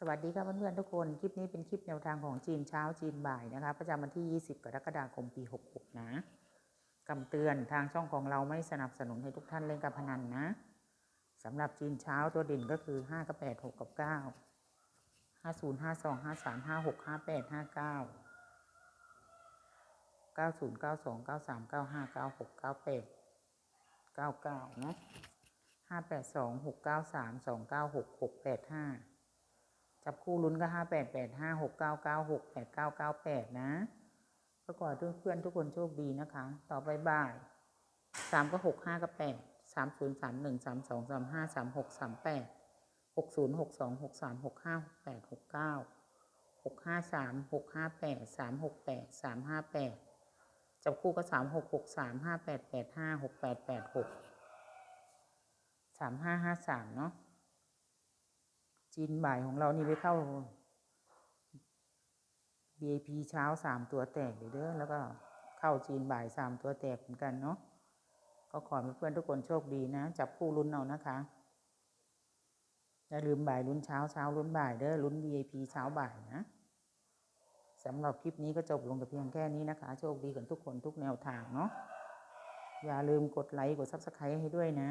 สวัสดีค่ะเพื่อนๆทุกคน คลิปนี้เป็นคลิปแนวทางของจีนเช้าจีนบ่ายนะคะ ประจำวันที่ 20 กรกฎาคมปี 66 นะคำเตือนทางช่องของเราไม่สนับสนุนให้ทุกท่านเล่นการพนันนะสำหรับจีนเช้าตัวเด่นก็คือ 5 กับ 8 6 กับ 9 50 52 53 56 58 59 90 92 93 95 96 98 99นะ582 693 296 685 จับคู่ลุ้นก็ห้าแปดแปดห้าหกเก้าเก้าหกแปดเก้าเก้าแปดนะก็ขอให้เพื่อนๆทุกคนโชคดีนะคะ ต่อไปบ่ายสามก็หกห้าก็แปดสามศูนย์สามหนึ่งสามสองสามห้าสามหกสามแปดหกศูนย์หกสองหกสามหกห้าหกแปดหกเก้าหกห้าสามหกห้าแปดสามหกแปดสามห้าแปดจับคู่ก็สามหกหกสามห้าแปดแปดห้าหกแปดแปดหกสามห้าห้าสามเนาะ จีนบ่ายของเรานี่ไปเข้า VIP เช้าสามตัวแตกเด้อแล้วก็เข้าจีนบ่ายสามตัวแตกเหมือนกันเนาะก็ขอให้เพื่อนทุกคนโชคดีนะ จับคู่ลุ้นเอานะคะอย่าลืมบ่ายลุ้นเช้าเช้าลุ้นบ่ายเด้อลุ้น VIP เช้าบ่ายนะสำหรับคลิปนี้ก็จบลงแต่เพียงแค่นี้นะคะ โชคดีกันทุกคนทุกแนวทางเนาะอย่าลืมกดไลค์กด Subscribe ให้ด้วยนะ